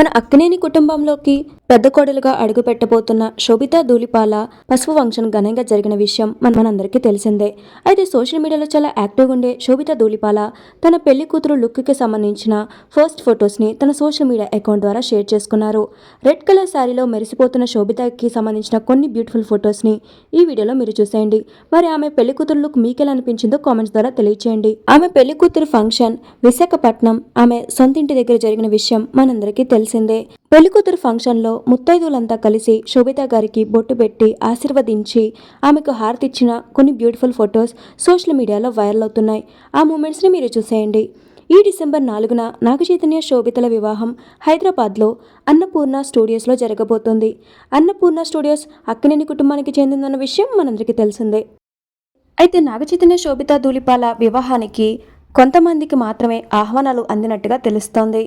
మన అక్కినేని కుటుంబంలోకి పెద్ద కోడలుగా అడుగు పెట్టబోతున్న శోభితా ధూళిపాల పసుపు ఫంక్షన్ ఘనంగా జరిగిన విషయం మన మనందరికీ తెలిసిందే. అయితే సోషల్ మీడియాలో చాలా యాక్టివ్గా ఉండే శోభితా ధూళిపాల తన పెళ్ళి కూతురు లుక్కి సంబంధించిన ఫస్ట్ ఫొటోస్ని తన సోషల్ మీడియా అకౌంట్ ద్వారా షేర్ చేసుకున్నారు. రెడ్ కలర్ శారీలో మెరిసిపోతున్న శోభితకి సంబంధించిన కొన్ని బ్యూటిఫుల్ ఫొటోస్ని ఈ వీడియోలో మీరు చూసేయండి. మరి ఆమె పెళ్ళి కూతురు లుక్ మీకెలా అనిపించిందో కామెంట్స్ ద్వారా తెలియచేయండి. ఆమె పెళ్ళి కూతురు ఫంక్షన్ విశాఖపట్నం ఆమె సొంతింటి దగ్గర జరిగిన విషయం మనందరికీ తెలిసిందే. పెళ్ళి కూతురు ఫంక్షన్లో ముత్తైదులంతా కలిసి శోభిత గారికి బొట్టు పెట్టి ఆశీర్వదించి ఆమెకు హారతిచ్చిన కొన్ని బ్యూటిఫుల్ ఫొటోస్ సోషల్ మీడియాలో వైరల్ అవుతున్నాయి. ఆ మూమెంట్స్ని మీరు చూసేయండి. ఈ డిసెంబర్ నాలుగున నాగచైతన్య శోభితల వివాహం హైదరాబాద్లో అన్నపూర్ణ స్టూడియోస్లో జరగబోతోంది. అన్నపూర్ణ స్టూడియోస్ అక్కినేని కుటుంబానికి చెందిందన్న విషయం మనందరికీ తెలిసిందే. అయితే నాగచైతన్య శోభిత ధూళిపాల వివాహానికి కొంతమందికి మాత్రమే ఆహ్వానాలు అందినట్టుగా తెలుస్తోంది.